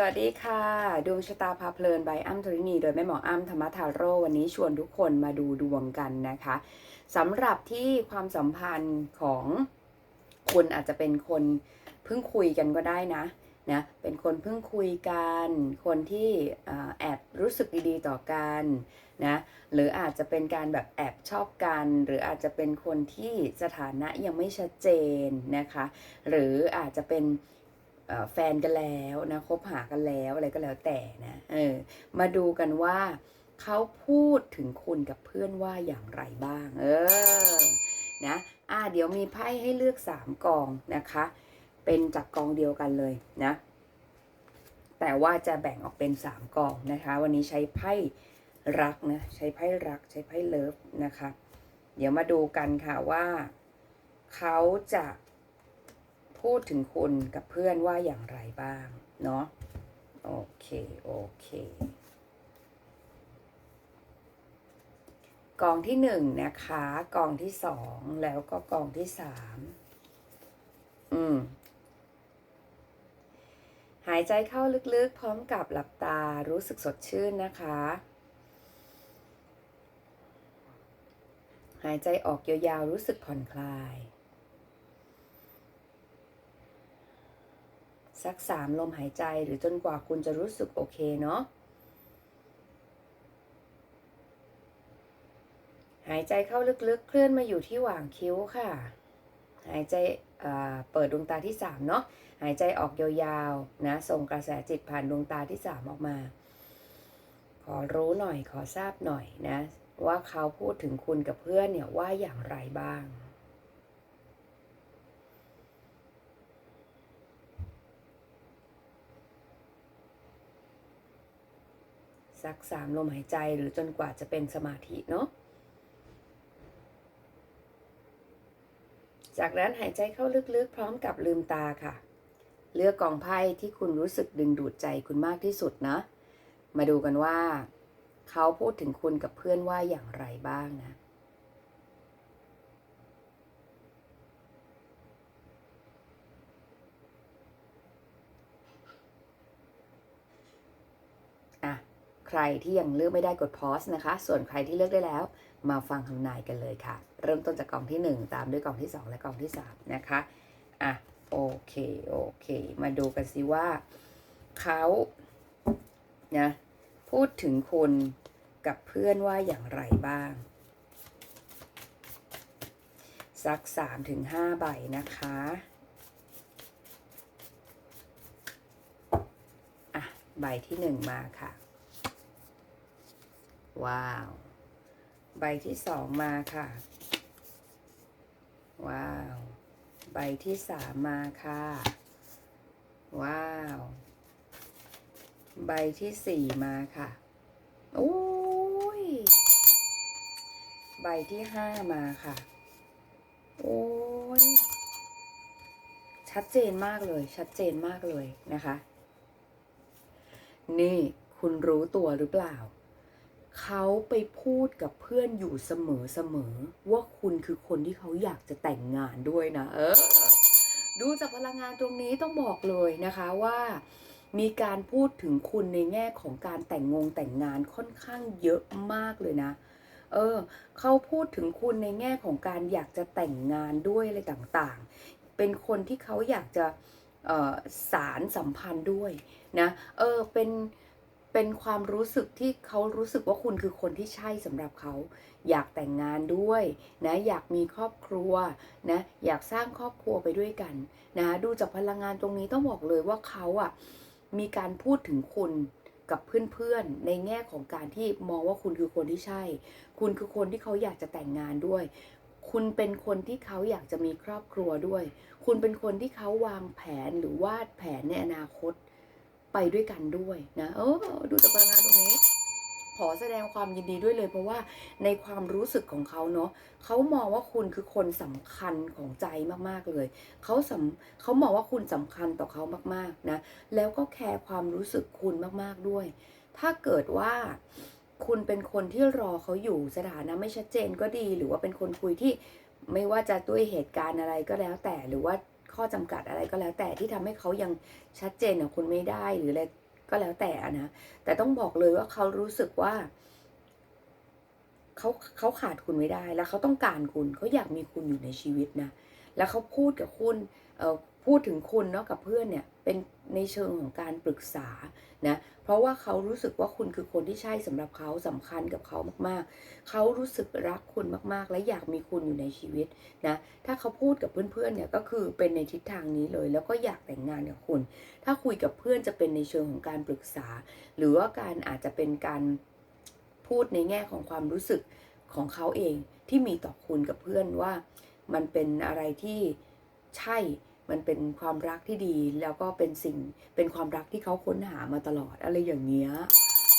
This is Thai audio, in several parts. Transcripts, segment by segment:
สวัสดีค่ะ ดวงชะตาพาเพลินใบอ้ำธรินี โดยแม่หมออ้ำธรรมทาโร่วันนี้ชวนทุกคนมาดูดวงกันนะคะสำหรับที่ความสัมพันธ์ของคุณอาจจะเป็นคนเพิ่งคุยกันก็ได้นะนะเป็นคนเพิ่งคุยกัน คนที่แอบรู้สึกดีๆต่อกันนะหรืออาจจะเป็นการแบบแอบชอบกัน หรืออาจจะเป็นคนที่สถานะยังไม่ชัดเจนนะคะ หรืออาจจะเป็น แฟนกันแล้วนะคบหากันแล้วอะไรก็แล้วแต่นะเออมาดูกันว่าเขาพูดถึงคุณกับเพื่อนว่าอย่างไรบ้าง เออนะอ่าเดี๋ยวมีไพ่ให้เลือกสามกองนะคะ เป็นจากกองเดียวกันเลยนะ แต่ว่าจะแบ่งออกเป็นสามกองนะคะ วันนี้ใช้ไพ่รักนะใช้ไพ่รักใช้ไพ่เลิฟนะคะ เดี๋ยวมาดูกันค่ะว่าเขาจะ พูดถึงคุณกับเพื่อนว่าอย่างไรบ้าง เนาะโอเค โอเค กองที่หนึ่งนะคะ กองที่สองแล้วก็กองที่สามอืมหายใจเข้าลึกๆ พร้อมกับหลับตารู้สึกสดชื่นนะคะ หายใจออกยาวๆรู้สึกผ่อนคลาย สักสามลมหายใจหรือจนกว่าคุณจะรู้สึกโอเคเนาะหายใจเข้าลึกๆ เคลื่อนมาอยู่ที่หว่างคิ้วค่ะ หายใจเปิดดวงตาที่สามเนาะ หายใจออกยาวๆ นะ ส่งกระแสจิตผ่านดวงตาที่สามออกมา ขอรู้หน่อย ขอทราบหน่อยนะ ว่าเขาพูดถึงคุณกับเพื่อนเนี่ยว่าอย่างไรบ้าง สักสามลมหายใจหรือจนกว่าจะเป็นสมาธิเนาะ จากนั้นหายใจเข้าลึกๆ พร้อมกับลืมตาค่ะ เลือกกองไพ่ที่คุณรู้สึกดึงดูดใจคุณมากที่สุดนะ มาดูกันว่า เขาพูดถึงคุณกับเพื่อนว่าอย่างไรบ้างนะอะ ใครที่ยังเลือกไม่ได้กดพอสนะคะ ส่วนใครที่เลือกได้แล้ว มาฟังคำนายกันเลยค่ะ เริ่มต้นจากกล่องที่ 1 ตามด้วยกล่องที่ 2 และกล่องที่ 3 นะคะ อะ โอเค โอเค มาดูกันสิว่าเขานะพูดถึงคุณกับเพื่อนว่าอย่างไรบ้าง สักสามถึงห้าใบนะคะอะใบที่หนึ่งมาค่ะ ว้าว ใบที่สองมาค่ะ ว้าว ใบที่สามมาค่ะ ว้าว ใบที่สี่มาค่ะโอ้ย ใบที่ห้ามาค่ะ โอ้ย ชัดเจนมากเลย ชัดเจนมากเลยนะคะ นี่คุณรู้ตัวหรือเปล่า เขาไปพูดกับเพื่อนอยู่เสมอเสมอว่าคุณคือคนที่เขาอยากจะแต่งงานด้วยนะ เออ ดูจากพลังงานตรงนี้ต้องบอกเลยนะคะว่ามีการพูดถึงคุณในแง่ของการแต่งงงแต่งงานค่อนข้างเยอะมากเลยนะ เออ เขาพูดถึงคุณในแง่ของการอยากจะแต่งงานด้วยอะไรต่างๆ เป็นคนที่เขาอยากจะออสารสัมพันธ์ด้วยนะ เออ เป็น เป็นความรู้สึกที่เขารู้สึกว่าคุณคือคนที่ใช่สำหรับเขา อยากแต่งงานด้วยนะอยากมีครอบครัวนะอยากสร้างครอบครัวไปด้วยกันนะดูจากพลังงานตรงนี้ต้องบอกเลยว่าเขาอะมีการพูดถึงคุณกับเพื่อนๆ ในแง่ของการที่มองว่าคุณคือคนที่ใช่ คุณคือคนที่เขาอยากจะแต่งงานด้วย คุณเป็นคนที่เขาอยากจะมีครอบครัวด้วย คุณเป็นคนที่เขาวางแผนหรือวาดแผนในอนาคต ไปด้วยกันด้วยนะเออดูจากพลังงานตรงนี้ ขอแสดงความยินดีด้วยเลย เพราะว่าในความรู้สึกของเขาเนาะเขามองว่าคุณคือคนสำคัญของใจมากๆเลยเขาสำเขามองว่าคุณสำคัญต่อเขามากๆนะแล้วก็แคร์ความรู้สึกคุณมากๆด้วย ถ้าเกิดว่าคุณเป็นคนที่รอเขาอยู่สถานะไม่ชัดเจนก็ดี หรือว่าเป็นคนคุยที่ไม่ว่าจะด้วยเหตุการณ์อะไรก็แล้วแต่หรือว่า ข้อจำกัดอะไรก็แล้วแต่ที่ทำให้เขายังชัดเจนกับคุณไม่ได้หรืออะไรก็แล้วแต่อะนะแต่ต้องบอกเลยว่าเขารู้สึกว่าเขาเขาขาดคุณไม่ได้ แล้วเขาต้องการคุณเขาอยากมีคุณอยู่ในชีวิตนะแล้วเขาพูดกับคุณเอ่อ พูดถึงคุณเนาะกับเพื่อนเนี่ยเป็นในเชิงของการปรึกษานะเพราะว่าเขารู้สึกว่าคุณคือคนที่ใช่สำหรับเขาสำคัญกับเขามากๆ เขารู้สึกรักคุณมากๆ และอยากมีคุณอยู่ในชีวิตนะถ้าเขาพูดกับเพื่อนๆเนี่ยก็คือเป็นในทิศทางนี้เลย แล้วก็อยากแต่งงานกับคุณ ถ้าคุยกับเพื่อนจะเป็นในเชิงของการปรึกษา หรือว่าการอาจจะเป็นการพูดในแง่ของความรู้สึกของเขาเองที่มีต่อคุณกับเพื่อนว่ามันเป็นอะไรที่ใช่ มันเป็นความรักที่ดีแล้วก็เป็นสิ่งเป็นความรักที่เขาค้นหามาตลอดอะไรอย่างเงี้ย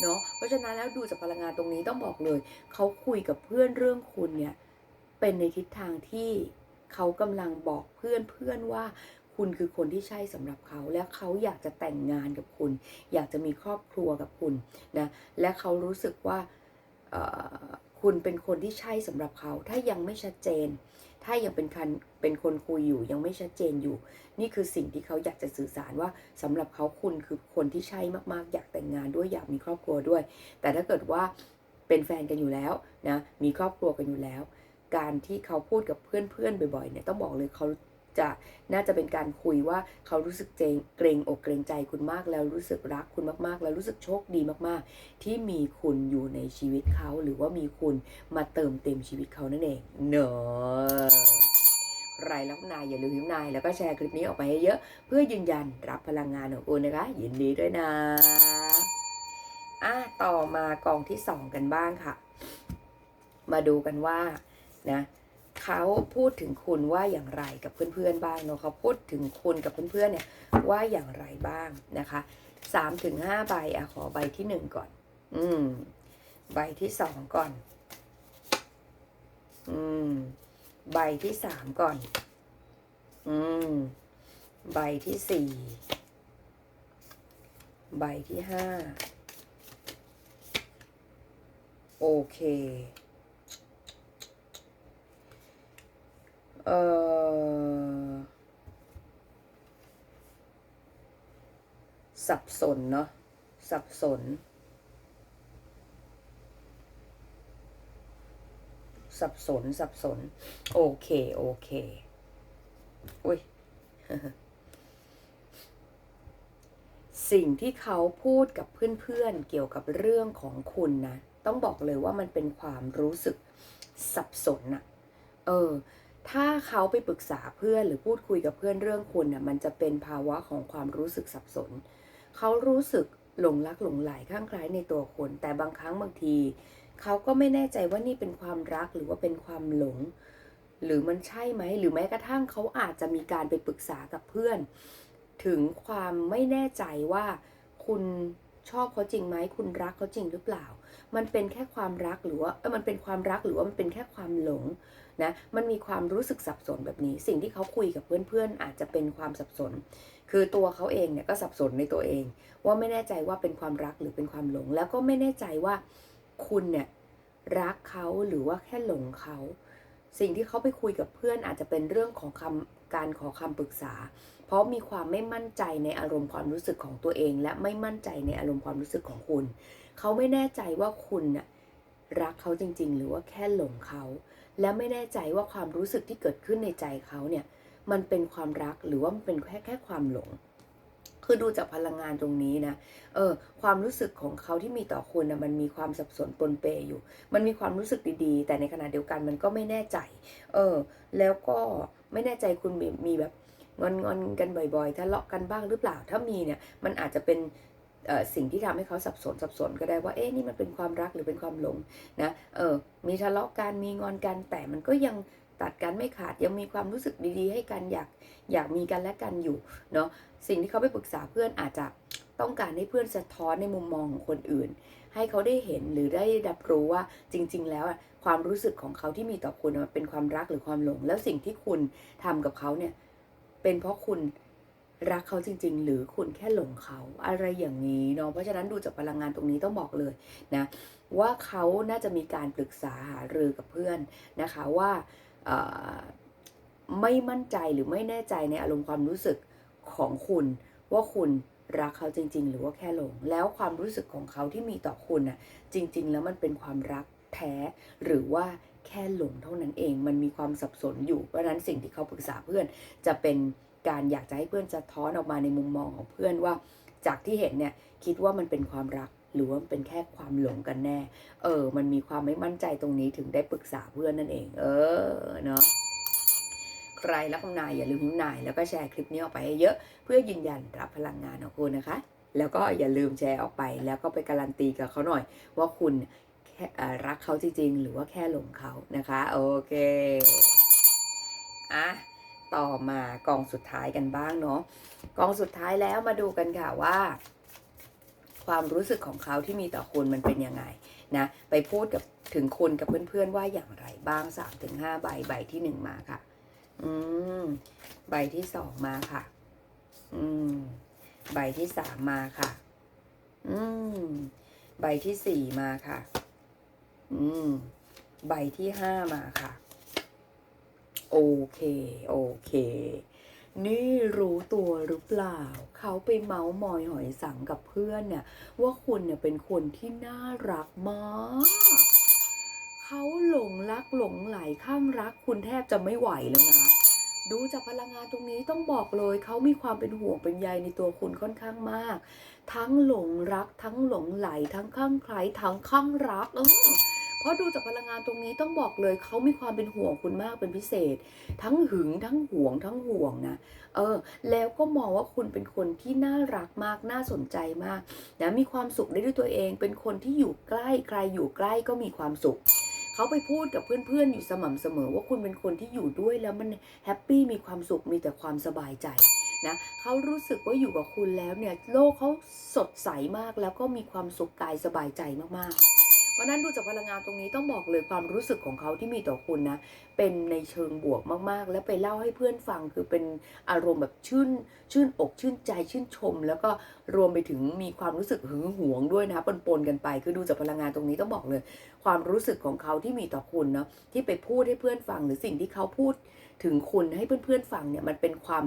เนาะเพราะฉะนั้นแล้วดูจากพลังงานตรงนี้ต้องบอกเลย เขาคุยกับเพื่อนเรื่องคุณเนี่ยเป็นในทิศทางที่เขากำลังบอกเพื่อนเพื่อนว่าคุณคือคนที่ใช่สำหรับเขาและเขาอยากจะแต่งงานกับคุณ อยากจะมีครอบครัวกับคุณนะและเขารู้สึกว่าคุณเป็นคนที่ใช่สำหรับเขา ถ้ายังไม่ชัดเจน ถ้ายังเป็นคันเป็นคนคุยอยู่ยังไม่ชัดเจนอยู่ นี่คือสิ่งที่เขาอยากจะสื่อสารว่าสำหรับเขาคุณคือคนที่ใช่มากๆ อยากแต่งงานด้วยอยากมีครอบครัวด้วย แต่ถ้าเกิดว่าเป็นแฟนกันอยู่แล้วนะมีครอบครัวกันอยู่แล้ว การที่เขาพูดกับเพื่อนๆบ่อยๆเนี่ยต้องบอกเลยเขา จะน่าจะเป็นการคุยว่าเขารู้สึกเจงเกรงอกเกรงใจคุณมากแล้วรู้สึกรักคุณมากๆ แล้วรู้สึกโชคดีมากๆ ที่มีคุณอยู่ในชีวิตเขา หรือว่ามีคุณมาเติมเต็มชีวิตเขานั่นเองเนอะใครรับนายอย่าลืมนายแล้วก็แชร์คลิปนี้ออกไปให้เยอะเพื่อยืนยันรับพลังงานของคุณนะคะยินดีด้วยนะอะต่อมากองที่สองกันบ้างค่ะ มาดูกันว่านะ เขาพูดถึงคุณว่าอย่างไรกับเพื่อนๆบ้างเนาะเขาพูดถึงคุณกับเพื่อนๆเนี่ยว่าอย่างไรบ้างนะคะสามถึงห้าใบอะขอใบที่หนึ่งก่อน อืม ใบที่สองก่อน อืม ใบที่สามก่อน อืม ใบที่สี่ใบที่ห้าโอเค เออสับสนเนาะสับสน สับสน สับสน โอเค โอเค อุ้ยสิ่งที่เขาพูดกับเพื่อนๆเกี่ยวกับเรื่องของคุณนะ ต้องบอกเลยว่ามันเป็นความรู้สึกสับสนอะเออ ถ้าเขาไปปรึกษาเพื่อนหรือพูดคุยกับเพื่อนเรื่องคุณน่ะมันจะเป็นภาวะของความรู้สึกสับสน เขารู้สึกหลงรักหลงไหลข้างคล้ายในตัวคน แต่บางครั้งบางที เขาก็ไม่แน่ใจว่านี่เป็นความรักหรือว่าเป็นความหลง หรือมันใช่ไหมหรือแม้กระทั่งเขาอาจจะมีการไปปรึกษากับเพื่อน ถึงความไม่แน่ใจว่าคุณชอบเขาจริงไหมคุณรักเขาจริงหรือเปล่า มันเป็นแค่ความรักหรือว่ามันเป็นความรักหรือว่ามันเป็นแค่ความหลง นะมันมีความรู้สึกสับสนแบบนี้ สิ่งที่เขาคุยกับเพื่อนๆ อาจจะเป็นความสับสน คือตัวเขาเองเนี่ยก็สับสนในตัวเอง ว่าไม่แน่ใจว่าเป็นความรักหรือเป็นความหลง แล้วก็ไม่แน่ใจว่าคุณเนี่ยรักเขาหรือว่าแค่หลงเขาสิ่งที่เขาไปคุยกับเพื่อนอาจจะเป็นเรื่องของคำการขอคำปรึกษา เพราะมีความไม่มั่นใจในอารมณ์ความรู้สึกของตัวเอง และไม่มั่นใจในอารมณ์ความรู้สึกของคุณ เขาไม่แน่ใจว่าคุณน่ะรักเขาจริง ๆ หรือว่าแค่หลงเขา และไม่แน่ใจว่าความรู้สึกที่เกิดขึ้นในใจเขาเนี่ยมันเป็นความรักหรือว่ามันเป็นแค่แค่ความหลง คือดูจากพลังงานตรงนี้นะ เออ ความรู้สึกของเขาที่มีต่อคุณนะมันมีความสับสนปนเปอยู่ มันมีความรู้สึกดีๆ แต่ในขณะเดียวกันมันก็ไม่แน่ใจ เออ แล้วก็ไม่แน่ใจคุณมีมีแบบงอนงอนๆกันบ่อยๆทะเลาะกันบ้างหรือเปล่า ถ้ามีเนี่ย มันอาจจะเป็น สิ่งที่ทำให้เขาสับสนสับสนก็ได้ว่าเอ๊ะนี่มันเป็นความรักหรือเป็นความหลงนะเออมีทะเลาะกันมีงอนกันแต่มันก็ยังตัดกันไม่ขาดยังมีความรู้สึกดีๆ ให้กันอยากอยากมีกันและกันอยู่เนาะสิ่งที่เขาไปปรึกษาเพื่อนอาจจะต้องการให้เพื่อนสะท้อนในมุมมองของคนอื่น ให้เขาได้เห็นหรือได้รับรู้ว่าจริง ๆ แล้วอะความรู้สึกของเขาที่มีต่อคุณมันเป็นความรักหรือความหลง แล้วสิ่งที่คุณทำกับเขาเนี่ยเป็นเพราะคุณ รักเขาจริง ๆ หรือคุณแค่หลงเขาอะไรอย่างนี้เนาะเพราะฉะนั้นดูจากพลังงานตรงนี้ต้องบอกเลยนะว่าเขาน่าจะมีการปรึกษาหารือกับเพื่อนนะคะว่าไม่มั่นใจหรือไม่แน่ใจในอารมณ์ความรู้สึกของคุณ ว่าคุณรักเขาจริง ๆ หรือว่าแค่หลง แล้วความรู้สึกของเขาที่มีต่อคุณน่ะจริง ๆ แล้วมันเป็นความรักแท้ หรือว่าแค่หลงเท่านั้นเอง มันมีความสับสนอยู่เพราะฉะนั้นสิ่งที่เขาปรึกษาเพื่อนจะเป็น การอยากจะให้เพื่อนจะท้อนออกมาในมุมมองของเพื่อนว่า จากที่เห็นเนี่ยคิดว่ามันเป็นความรักหรือว่าเป็นแค่ความหลงกันแน่ เออ มันมีความไม่มั่นใจตรงนี้ถึงได้ปรึกษาเพื่อนนั่นเอง เออ เนาะ ใครรับคำนายอย่าลืมนิ้วนาย แล้วก็แชร์คลิปนี้ออกไปให้เยอะ เพื่อยืนยันรับพลังงานของคุณนะคะ แล้วก็อย่าลืมแชร์ออกไป แล้วก็ไปการันตีกับเขาหน่อย ว่าคุณแค่รักเขาจริงๆ หรือว่าแค่หลงเขานะคะ โอเค อะ ต่อมากองสุดท้ายกันบ้างเนาะกองสุดท้ายแล้วมาดูกันค่ะว่า ความรู้สึกของเขาที่มีต่อคุณมันเป็นยังไงนะไปพูดกับถึงคุณกับเพื่อนๆว่าอย่างไรบ้างสามถึงห้าใบใบที่หนึ่งมาค่ะ อืมใบที่สองมาค่ะ อืมใบที่สามมาค่ะ อืมใบที่สี่มาค่ะ อืม ใบที่ห้ามาค่ะ โอเค โอเค นี่รู้ตัวหรือเปล่า เขาไปเมาส์มอยหอยสังกับเพื่อนเนี่ยว่าคุณเนี่ยเป็นคนที่น่ารักมากเขาหลงรักหลงไหลข้างรักคุณแทบจะไม่ไหวแล้วนะ ดูจากพลังงานตรงนี้ต้องบอกเลยเขามีความเป็นห่วงเป็นใยในตัวคุณค่อนข้างมาก ทั้งหลงรักทั้งหลงไหลทั้งข้างใครทั้งข้างรักเออ ราะดูจากพลังงานตรงนี้ต้องบอกเลยเขามีความเป็นห่วงคุณมากเป็นพิเศษ ทั้งหึงทั้งห่วงทั้งห่วงนะเออแล้วก็มองว่าคุณเป็นคนที่น่ารักมากน่าสนใจมากนะมีความสุขได้ด้วยตัวเอง เป็นคนที่อยู่ใกล้ใครอยู่ใกล้ก็มีความสุขเขาไปพูดกับเพื่อนๆ อยู่สม่ำเสมอว่าคุณเป็นคนที่อยู่ด้วยแล้วมันแฮปปี้มีความสุขมีแต่ความสบายใจนะเขารู้สึกว่าอยู่กับคุณแล้วเนี่ยโลกเขาสดใสมากแล้วก็มีความสุขกายสบายใจมากๆ เพราะนั้นดูจากพลังงานตรงนี้ต้องบอกเลยความรู้สึกของเขาที่มีต่อคุณนะ เป็นในเชิงบวกมากๆ แล้วไปเล่าให้เพื่อนฟังคือเป็นอารมณ์แบบชื่นชื่นอกชื่นใจชื่นชม แล้วก็รวมไปถึงมีความรู้สึกหึงหวงด้วยนะปนๆกันไป คือดูจากพลังงานตรงนี้ต้องบอกเลย ความรู้สึกของเขาที่มีต่อคุณเนาะที่ไปพูดให้เพื่อนฟัง หรือสิ่งที่เขาพูดถึงคุณให้เพื่อนๆฟังเนี่ยมันเป็นความ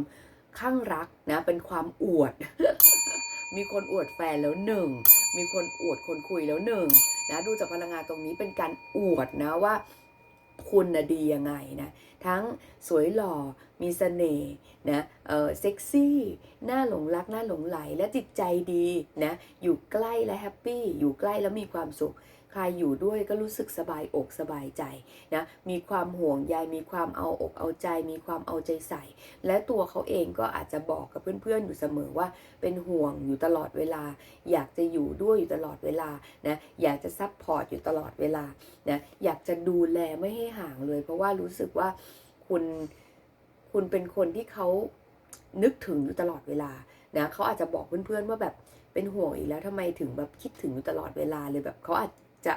ข้างรักนะเป็นความอวด มีคนอวดแฟนแล้วหนึ่งมีคนอวดคนคุยแล้วหนึ่งนะดูจากพลังงานตรงนี้เป็นการอวดนะว่าคุณนะดียังไงนะทั้งสวยหล่อมีเสน่ห์นะเออเซ็กซี่หน้าหลงรักหน้าหลงไหลและจิตใจดีนะอยู่ใกล้และแฮปปี้อยู่ใกล้แล้วมีความสุข ใครอยู่ด้วยก็รู้สึกสบายอกสบายใจนะมีความห่วงใยมีความเอาอกเอาใจ มีความเอาใจใส่ และตัวเขาเองก็อาจจะบอกกับเพื่อนๆอยู่เสมอว่า เป็นห่วงอยู่ตลอดเวลา อยากจะอยู่ด้วยอยู่ตลอดเวลานะอยากจะซัพพอร์ตอยู่ตลอดเวลานะอยากจะดูแลไม่ให้ห่างเลย เพราะว่ารู้สึกว่าคุณคุณเป็นคนที่เขานึกถึงอยู่ตลอดเวลานะเขาอาจจะบอกเพื่อนๆว่าแบบเป็นห่วงอีกแล้วทำไมถึงแบบคิดถึงอยู่ตลอดเวลาเลยแบบเขาอาจ จะ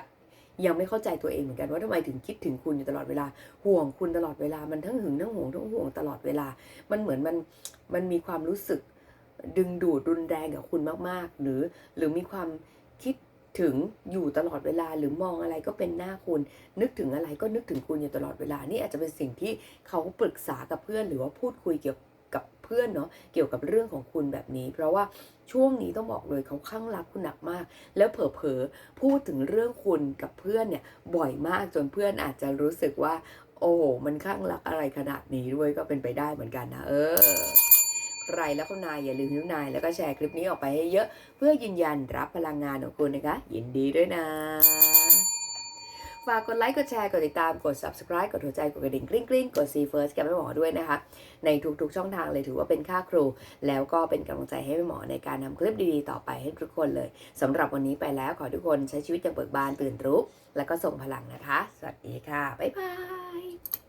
ยังไม่เข้าใจตัวเองเหมือนกันว่าทำไมถึงคิดถึงคุณอยู่ตลอดเวลา ห่วงคุณตลอดเวลามันทั้งหึงทั้งห่วงทั้งห่วงตลอดเวลา มันเหมือนมันมันมีความรู้สึกดึงดูดรุนแรงกับคุณมากๆ หรือหรือมีความคิดถึงอยู่ตลอดเวลาหรือมองอะไรก็เป็นหน้าคุณ นึกถึงอะไรก็นึกถึงคุณอยู่ตลอดเวลานี่อาจจะเป็นสิ่งที่เขาปรึกษากับเพื่อนหรือว่าพูดคุยเกี่ยว พื่อนเนาะเกี่ยวกับเรื่องของคุณแบบนี้ เพราะว่าช่วงนี้ต้องบอกเลยเขาข้างรักคุณหนักมาก แล้วเผลอๆพูดถึงเรื่องคุณกับเพื่อนเนี่ยบ่อยมากจนเพื่อนอาจจะรู้สึกว่า โอ้โหมันข้างรักอะไรขนาดนี้ด้วยก็เป็นไปได้เหมือนกันนะเออใครแล้วก็นายอย่าลืมนิ้วนายแล้วก็แชร์คลิปนี้ออกไปให้เยอะ เพื่อยืนยันรับพลังงานของคุณนะคะ ยินดีด้วยนะ ฝากกดไลค์ กดแชร์ กดติดตาม กด subscribe กดหัวใจ กดกระดิ่งกริ๊งกริ๊งกด see first กับแม่หมอด้วยนะคะ ในทุกๆช่องทางเลยถือว่าเป็นค่าครู แล้วก็เป็นกำลังใจให้แม่หมอในการทำคลิปดีๆ ต่อไปให้ทุกคนเลยสำหรับวันนี้ไปแล้วขอทุกคนใช้ชีวิตอย่างเบิกบานตื่นรู้ แล้วก็ส่งพลังนะคะ สวัสดีค่ะ บ๊ายบาย